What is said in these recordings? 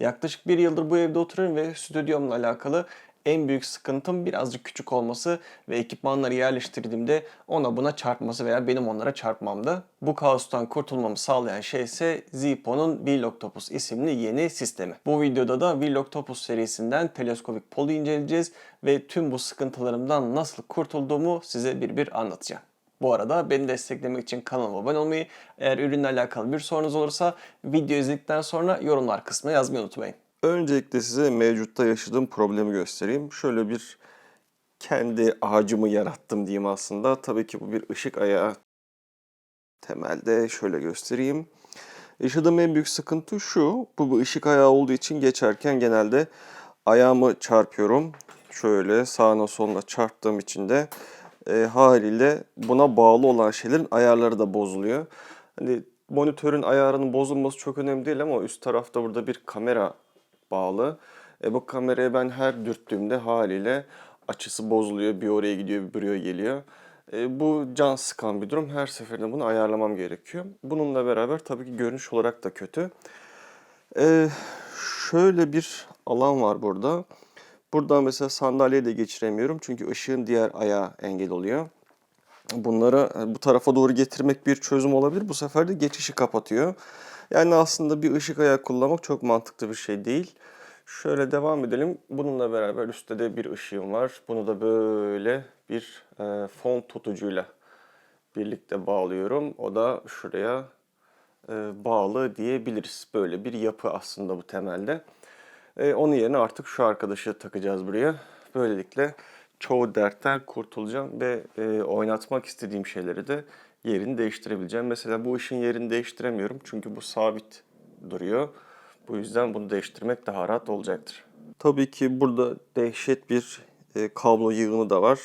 Yaklaşık bir yıldır bu evde oturuyorum ve stüdyomla alakalı en büyük sıkıntım birazcık küçük olması ve ekipmanları yerleştirdiğimde ona buna çarpması veya benim onlara çarpmamdı. Bu kaostan kurtulmamı sağlayan şey ise Zippo'nun Vlogtopus isimli yeni sistemi. Bu videoda da Vlogtopus serisinden teleskopik polu inceleyeceğiz ve tüm bu sıkıntılarımdan nasıl kurtulduğumu size bir bir anlatacağım. Bu arada beni desteklemek için kanalıma abone olmayı, eğer ürünle alakalı bir sorunuz olursa video izledikten sonra yorumlar kısmına yazmayı unutmayın. Öncelikle size mevcutta yaşadığım problemi göstereyim. Şöyle bir kendi ağacımı yarattım diyeyim aslında. Tabii ki bu bir ışık ayağı. Temelde şöyle göstereyim. Yaşadığım en büyük sıkıntı şu. Bu bir ışık ayağı olduğu için geçerken genelde ayağımı çarpıyorum. Şöyle sağına soluna çarptığım için de e, haliyle buna bağlı olan şeylerin ayarları da bozuluyor. Hani monitörün ayarının bozulması çok önemli değil ama üst tarafta burada bir kamera bağlı. E, bu kameraya ben her dürttüğümde haliyle açısı bozuluyor. Bir oraya gidiyor bir buraya geliyor. E, bu can sıkan bir durum. Her seferinde bunu ayarlamam gerekiyor. Bununla beraber tabii ki görünüş olarak da kötü. E, şöyle bir alan var burada. Buradan mesela sandalyeyi de geçiremiyorum. Çünkü ışığın diğer ayağı engel oluyor. Bunları e, bu tarafa doğru getirmek bir çözüm olabilir. Bu sefer de geçişi kapatıyor. Yani aslında bir ışık ayağı kullanmak çok mantıklı bir şey değil. Şöyle devam edelim. Bununla beraber üstte de bir ışığım var. Bunu da böyle bir e, fon tutucuyla birlikte bağlıyorum. O da şuraya e, bağlı diyebiliriz. Böyle bir yapı aslında bu temelde. E, onun yerine artık şu arkadaşı takacağız buraya. Böylelikle çoğu dertten kurtulacağım ve e, oynatmak istediğim şeyleri de yerini değiştirebileceğim. Mesela bu ışın yerini değiştiremiyorum çünkü bu sabit duruyor. Bu yüzden bunu değiştirmek daha rahat olacaktır. Tabii ki burada dehşet bir e, kablo yığını da var.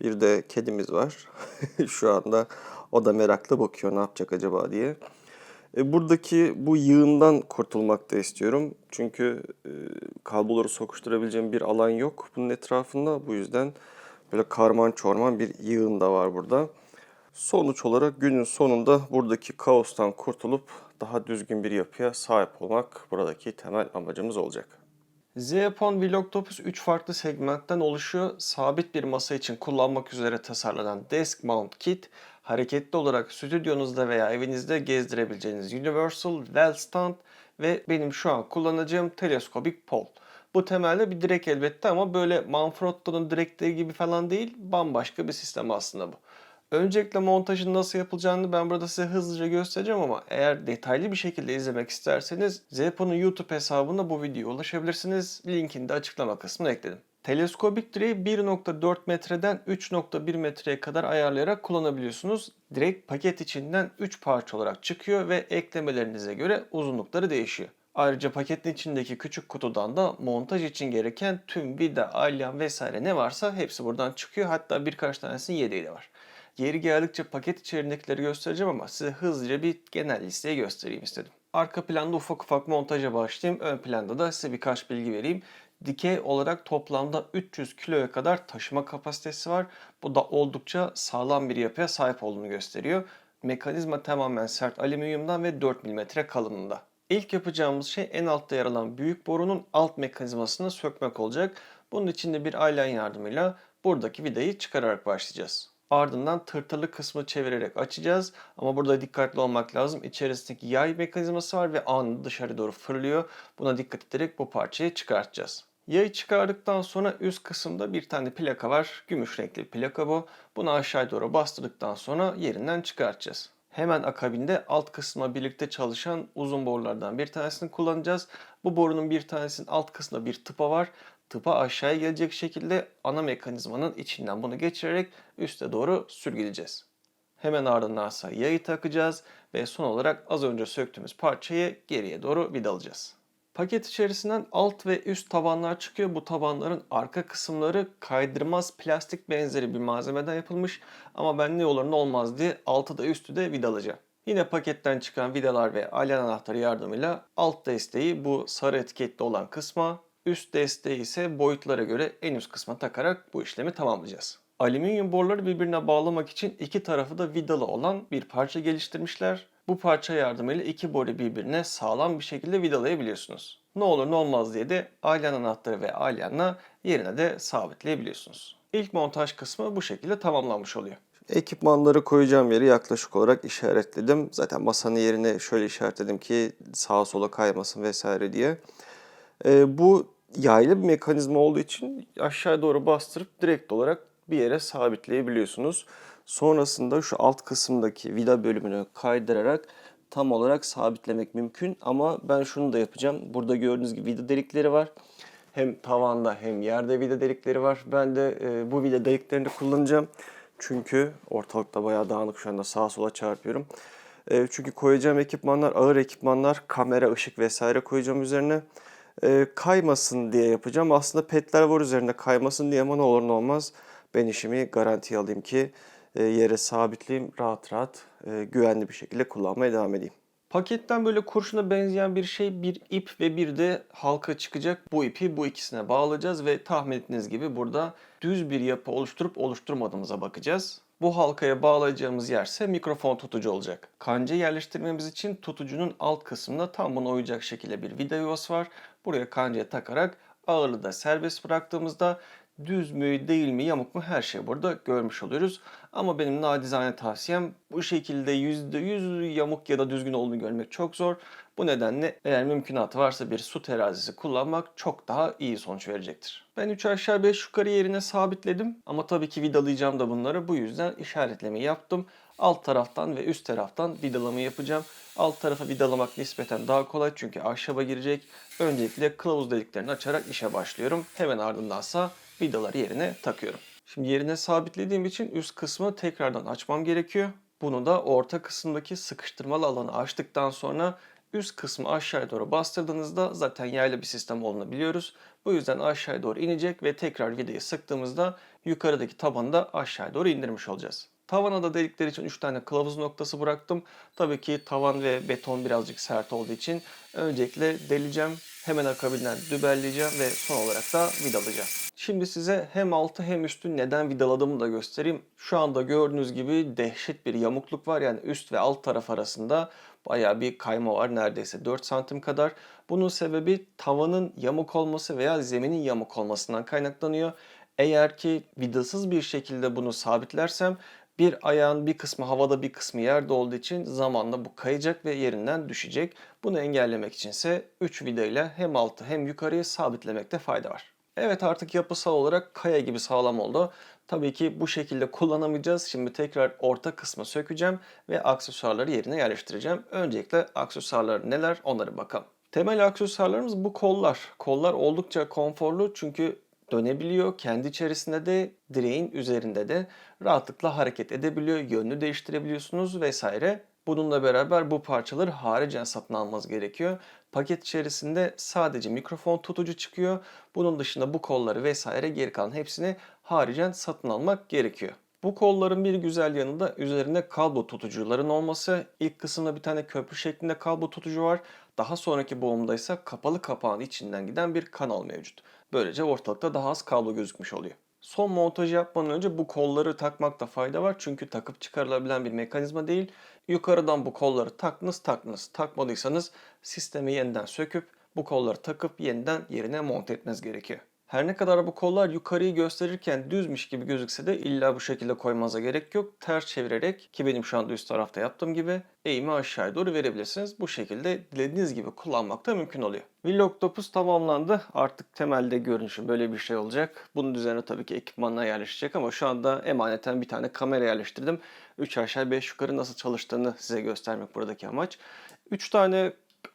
Bir de kedimiz var. Şu anda o da merakla bakıyor ne yapacak acaba diye. E, buradaki bu yığından kurtulmak da istiyorum. Çünkü e, kabloları sokuşturabileceğim bir alan yok bunun etrafında. Bu yüzden böyle karman çorman bir yığın da var burada. Sonuç olarak günün sonunda buradaki kaostan kurtulup daha düzgün bir yapıya sahip olmak buradaki temel amacımız olacak. Zeapon Vlogtopus 3 farklı segmentten oluşuyor. Sabit bir masa için kullanmak üzere tasarlanan Desk Mount Kit, hareketli olarak stüdyonuzda veya evinizde gezdirebileceğiniz Universal Well Stand ve benim şu an kullanacağım teleskopik pol. Bu temelde bir direk elbette ama böyle Manfrotto'nun direkleri gibi falan değil, bambaşka bir sistem aslında bu. Öncelikle montajın nasıl yapılacağını ben burada size hızlıca göstereceğim ama eğer detaylı bir şekilde izlemek isterseniz Zepo'nun YouTube hesabında bu videoya ulaşabilirsiniz. Linkini de açıklama kısmına ekledim. Teleskopik direği 1.4 metreden 3.1 metreye kadar ayarlayarak kullanabiliyorsunuz. Direkt paket içinden 3 parça olarak çıkıyor ve eklemelerinize göre uzunlukları değişiyor. Ayrıca paketin içindeki küçük kutudan da montaj için gereken tüm vida, alyan vesaire ne varsa hepsi buradan çıkıyor. Hatta birkaç tanesinin yedeği de var. Yeri geldikçe paket içerindekileri göstereceğim ama size hızlıca bir genel listeyi göstereyim istedim. Arka planda ufak ufak montaja başlayayım. Ön planda da size birkaç bilgi vereyim. Dikey olarak toplamda 300 kiloya kadar taşıma kapasitesi var. Bu da oldukça sağlam bir yapıya sahip olduğunu gösteriyor. Mekanizma tamamen sert alüminyumdan ve 4 mm kalınlığında. İlk yapacağımız şey en altta yer alan büyük borunun alt mekanizmasını sökmek olacak. Bunun için de bir aylan yardımıyla buradaki vidayı çıkararak başlayacağız. Ardından tırtılı kısmı çevirerek açacağız. Ama burada dikkatli olmak lazım. İçerisindeki yay mekanizması var ve anında dışarı doğru fırlıyor. Buna dikkat ederek bu parçayı çıkartacağız. Yayı çıkardıktan sonra üst kısımda bir tane plaka var. Gümüş renkli plaka bu. Bunu aşağı doğru bastırdıktan sonra yerinden çıkartacağız. Hemen akabinde alt kısma birlikte çalışan uzun borulardan bir tanesini kullanacağız. Bu borunun bir tanesinin alt kısmında bir tıpa var. Tıpa aşağıya gelecek şekilde ana mekanizmanın içinden bunu geçirerek üste doğru sürgüleyeceğiz. Hemen ardından ise yayı takacağız ve son olarak az önce söktüğümüz parçayı geriye doğru vidalayacağız. Paket içerisinden alt ve üst tabanlar çıkıyor. Bu tabanların arka kısımları kaydırmaz plastik benzeri bir malzemeden yapılmış. Ama ben ne olur ne olmaz diye altı da üstü de vidalayacağım. Yine paketten çıkan vidalar ve alyan anahtarı yardımıyla alt desteği bu sarı etiketli olan kısma, üst desteği ise boyutlara göre en üst kısma takarak bu işlemi tamamlayacağız. Alüminyum boruları birbirine bağlamak için iki tarafı da vidalı olan bir parça geliştirmişler. Bu parça yardımıyla iki boru birbirine sağlam bir şekilde vidalayabiliyorsunuz. Ne olur ne olmaz diye de alyan anahtarı ve alyanla yerine de sabitleyebiliyorsunuz. İlk montaj kısmı bu şekilde tamamlanmış oluyor. Ekipmanları koyacağım yeri yaklaşık olarak işaretledim. Zaten masanın yerine şöyle işaretledim ki sağa sola kaymasın vesaire diye. Ee, bu yaylı bir mekanizma olduğu için aşağı doğru bastırıp direkt olarak bir yere sabitleyebiliyorsunuz. Sonrasında şu alt kısımdaki vida bölümünü kaydırarak tam olarak sabitlemek mümkün. Ama ben şunu da yapacağım. Burada gördüğünüz gibi vida delikleri var. Hem tavanda hem yerde vida delikleri var. Ben de e, bu vida deliklerini kullanacağım. Çünkü ortalıkta bayağı dağınık şu anda sağa sola çarpıyorum. E, çünkü koyacağım ekipmanlar ağır ekipmanlar, kamera, ışık vesaire koyacağım üzerine. E, kaymasın diye yapacağım. Aslında petler var üzerinde kaymasın diye ama ne olur ne olmaz. Ben işimi garantiye alayım ki yere sabitleyeyim, rahat rahat e, güvenli bir şekilde kullanmaya devam edeyim. Paketten böyle kurşuna benzeyen bir şey, bir ip ve bir de halka çıkacak. Bu ipi bu ikisine bağlayacağız ve tahmin ettiğiniz gibi burada düz bir yapı oluşturup oluşturmadığımıza bakacağız. Bu halkaya bağlayacağımız yerse mikrofon tutucu olacak. Kanca yerleştirmemiz için tutucunun alt kısmında tam buna uyacak şekilde bir vida yuvası var. Buraya kancaya takarak ağırlığı da serbest bıraktığımızda düz mü değil mi yamuk mu her şeyi burada görmüş oluyoruz. Ama benim nacizane tavsiyem bu şekilde %100 yamuk ya da düzgün olduğunu görmek çok zor. Bu nedenle eğer mümkünatı varsa bir su terazisi kullanmak çok daha iyi sonuç verecektir. Ben 3 aşağı 5 yukarı yerine sabitledim ama tabii ki vidalayacağım da bunları bu yüzden işaretlemeyi yaptım. Alt taraftan ve üst taraftan vidalama yapacağım. Alt tarafa vidalamak nispeten daha kolay çünkü ahşaba girecek. Öncelikle kılavuz deliklerini açarak işe başlıyorum. Hemen ardındansa vidaları yerine takıyorum. Şimdi yerine sabitlediğim için üst kısmı tekrardan açmam gerekiyor. Bunu da orta kısımdaki sıkıştırmalı alanı açtıktan sonra üst kısmı aşağıya doğru bastırdığınızda zaten yaylı bir sistem olduğunu biliyoruz. Bu yüzden aşağıya doğru inecek ve tekrar vidayı sıktığımızda yukarıdaki tabanı da aşağıya doğru indirmiş olacağız. Tavana da delikler için 3 tane kılavuz noktası bıraktım. Tabii ki tavan ve beton birazcık sert olduğu için öncelikle deleceğim. Hemen akabinden dübelleyeceğim ve son olarak da vidalayacağım. Şimdi size hem altı hem üstü neden vidaladığımı da göstereyim. Şu anda gördüğünüz gibi dehşet bir yamukluk var. Yani üst ve alt taraf arasında bayağı bir kayma var. Neredeyse 4 santim kadar. Bunun sebebi tavanın yamuk olması veya zeminin yamuk olmasından kaynaklanıyor. Eğer ki vidasız bir şekilde bunu sabitlersem bir ayağın bir kısmı havada bir kısmı yerde olduğu için zamanla bu kayacak ve yerinden düşecek. Bunu engellemek içinse 3 vida ile hem altı hem yukarıyı sabitlemekte fayda var. Evet artık yapısal olarak kaya gibi sağlam oldu. Tabii ki bu şekilde kullanamayacağız. Şimdi tekrar orta kısmı sökeceğim ve aksesuarları yerine yerleştireceğim. Öncelikle aksesuarlar neler onlara bakalım. Temel aksesuarlarımız bu kollar. Kollar oldukça konforlu çünkü dönebiliyor. Kendi içerisinde de direğin üzerinde de rahatlıkla hareket edebiliyor. Yönünü değiştirebiliyorsunuz vesaire. Bununla beraber bu parçaları haricen satın almanız gerekiyor. Paket içerisinde sadece mikrofon tutucu çıkıyor. Bunun dışında bu kolları vesaire geri kalan hepsini haricen satın almak gerekiyor. Bu kolların bir güzel yanı da üzerinde kablo tutucuların olması. İlk kısımda bir tane köprü şeklinde kablo tutucu var. Daha sonraki boğumda ise kapalı kapağın içinden giden bir kanal mevcut. Böylece ortalıkta daha az kablo gözükmüş oluyor. Son montajı yapmadan önce bu kolları takmakta fayda var. Çünkü takıp çıkarılabilen bir mekanizma değil. Yukarıdan bu kolları taktınız taktınız. Takmadıysanız sistemi yeniden söküp bu kolları takıp yeniden yerine monte etmeniz gerekiyor. Her ne kadar bu kollar yukarıyı gösterirken düzmüş gibi gözükse de illa bu şekilde koymanıza gerek yok. Ters çevirerek ki benim şu anda üst tarafta yaptığım gibi eğimi aşağıya doğru verebilirsiniz. Bu şekilde dilediğiniz gibi kullanmak da mümkün oluyor. Vlog 9 tamamlandı. Artık temelde görünüşü böyle bir şey olacak. Bunun üzerine tabii ki ekipmanlar yerleşecek ama şu anda emaneten bir tane kamera yerleştirdim. 3 aşağı 5 yukarı nasıl çalıştığını size göstermek buradaki amaç. 3 tane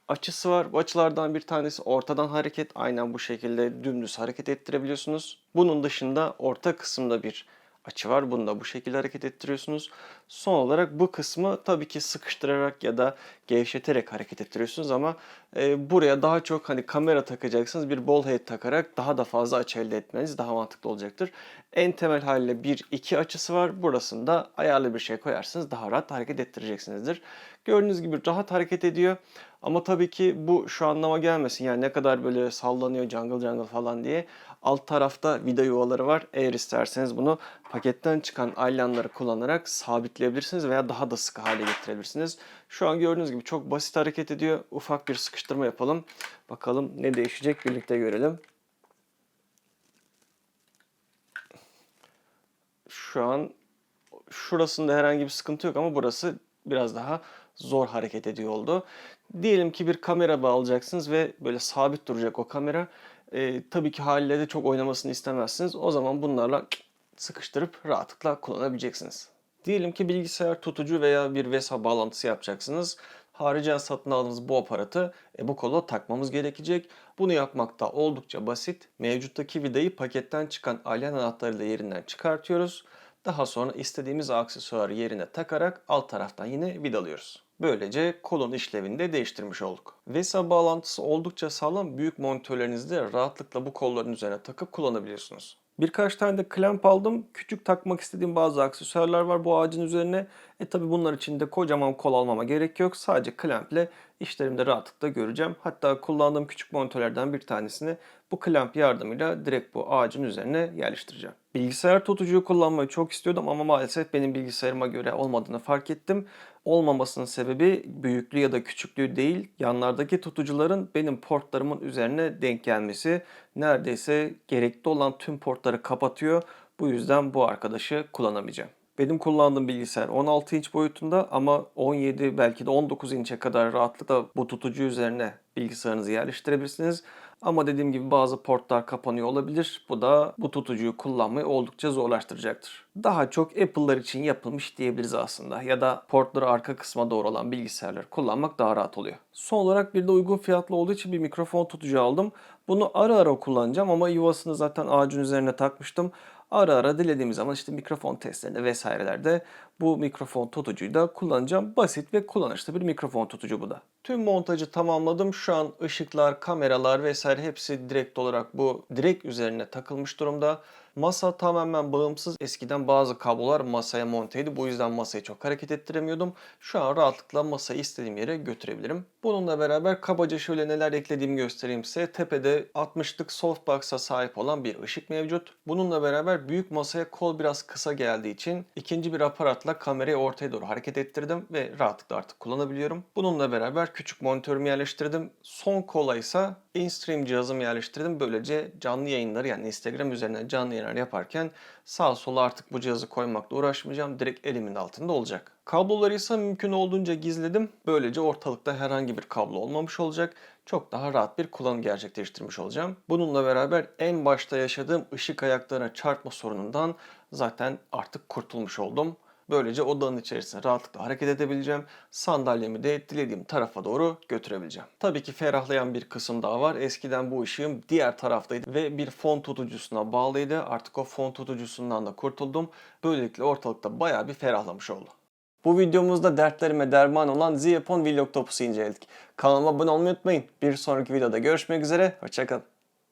açısı var. Bu açılardan bir tanesi ortadan hareket. Aynen bu şekilde dümdüz hareket ettirebiliyorsunuz. Bunun dışında orta kısımda bir açı var. Bunu da bu şekilde hareket ettiriyorsunuz. Son olarak bu kısmı tabii ki sıkıştırarak ya da gevşeterek hareket ettiriyorsunuz ama e, buraya daha çok hani kamera takacaksınız. Bir ball head takarak daha da fazla açı elde etmeniz daha mantıklı olacaktır. En temel haliyle bir iki açısı var. Burasında ayarlı bir şey koyarsınız daha rahat hareket ettireceksinizdir. Gördüğünüz gibi rahat hareket ediyor. Ama tabii ki bu şu anlama gelmesin. Yani ne kadar böyle sallanıyor jungle jungle falan diye. Alt tarafta vida yuvaları var. Eğer isterseniz bunu paketten çıkan aylanları kullanarak sabitleyebilirsiniz veya daha da sıkı hale getirebilirsiniz. Şu an gördüğünüz gibi çok basit hareket ediyor. Ufak bir sıkıştırma yapalım. Bakalım ne değişecek birlikte görelim. Şu an şurasında herhangi bir sıkıntı yok ama burası biraz daha zor hareket ediyor oldu. Diyelim ki bir kamera bağlayacaksınız ve böyle sabit duracak o kamera. Ee, tabii ki haliyle de çok oynamasını istemezsiniz. O zaman bunlarla sıkıştırıp rahatlıkla kullanabileceksiniz. Diyelim ki bilgisayar tutucu veya bir VESA bağlantısı yapacaksınız. Haricen satın aldığınız bu aparatı e, bu kola takmamız gerekecek. Bunu yapmak da oldukça basit. Mevcuttaki vidayı paketten çıkan alyan anahtarıyla yerinden çıkartıyoruz. Daha sonra istediğimiz aksesuarı yerine takarak alt taraftan yine vidalıyoruz. Böylece kolun işlevini de değiştirmiş olduk. VESA bağlantısı oldukça sağlam. Büyük monitörlerinizde rahatlıkla bu kolların üzerine takıp kullanabiliyorsunuz. Birkaç tane de klemp aldım. Küçük takmak istediğim bazı aksesuarlar var bu ağacın üzerine. E tabi bunlar için de kocaman kol almama gerek yok. Sadece klemple işlerimde rahatlıkla göreceğim. Hatta kullandığım küçük monitörlerden bir tanesini bu klemp yardımıyla direkt bu ağacın üzerine yerleştireceğim. Bilgisayar tutucuyu kullanmayı çok istiyordum ama maalesef benim bilgisayarıma göre olmadığını fark ettim. Olmamasının sebebi büyüklüğü ya da küçüklüğü değil, yanlardaki tutucuların benim portlarımın üzerine denk gelmesi. Neredeyse gerekli olan tüm portları kapatıyor. Bu yüzden bu arkadaşı kullanamayacağım. Benim kullandığım bilgisayar 16 inç boyutunda ama 17 belki de 19 inçe kadar rahatlıkla bu tutucu üzerine bilgisayarınızı yerleştirebilirsiniz. Ama dediğim gibi bazı portlar kapanıyor olabilir. Bu da bu tutucuyu kullanmayı oldukça zorlaştıracaktır. Daha çok Apple'lar için yapılmış diyebiliriz aslında. Ya da portları arka kısma doğru olan bilgisayarları kullanmak daha rahat oluyor. Son olarak bir de uygun fiyatlı olduğu için bir mikrofon tutucu aldım. Bunu ara ara kullanacağım ama yuvasını zaten ağacın üzerine takmıştım. Ara ara dilediğim zaman işte mikrofon testlerinde vesairelerde bu mikrofon tutucuyu da kullanacağım. Basit ve kullanışlı bir mikrofon tutucu bu da. Tüm montajı tamamladım. Şu an ışıklar, kameralar vesaire hepsi direkt olarak bu direkt üzerine takılmış durumda. Masa tamamen bağımsız. Eskiden bazı kablolar masaya monteydi. Bu yüzden masayı çok hareket ettiremiyordum. Şu an rahatlıkla masayı istediğim yere götürebilirim. Bununla beraber kabaca şöyle neler eklediğimi göstereyim size. Tepede 60'lık softbox'a sahip olan bir ışık mevcut. Bununla beraber büyük masaya kol biraz kısa geldiği için ikinci bir aparatla kamerayı ortaya doğru hareket ettirdim ve rahatlıkla artık kullanabiliyorum. Bununla beraber küçük monitörümü yerleştirdim. Son kola ise InStream cihazımı yerleştirdim. Böylece canlı yayınları yani Instagram üzerinden canlı yayınlar yaparken sağa sola artık bu cihazı koymakla uğraşmayacağım. Direkt elimin altında olacak. Kabloları ise mümkün olduğunca gizledim. Böylece ortalıkta herhangi bir kablo olmamış olacak. Çok daha rahat bir kullanım gerçekleştirmiş olacağım. Bununla beraber en başta yaşadığım ışık ayaklarına çarpma sorunundan zaten artık kurtulmuş oldum. Böylece odanın içerisinde rahatlıkla hareket edebileceğim. Sandalyemi de dilediğim tarafa doğru götürebileceğim. Tabii ki ferahlayan bir kısım daha var. Eskiden bu ışığım diğer taraftaydı ve bir fon tutucusuna bağlıydı. Artık o fon tutucusundan da kurtuldum. Böylelikle ortalıkta bayağı bir ferahlamış oldu. Bu videomuzda dertlerime derman olan Ziyapon Vlog Topus'u inceledik. Kanalıma abone olmayı unutmayın. Bir sonraki videoda görüşmek üzere. Hoşçakalın.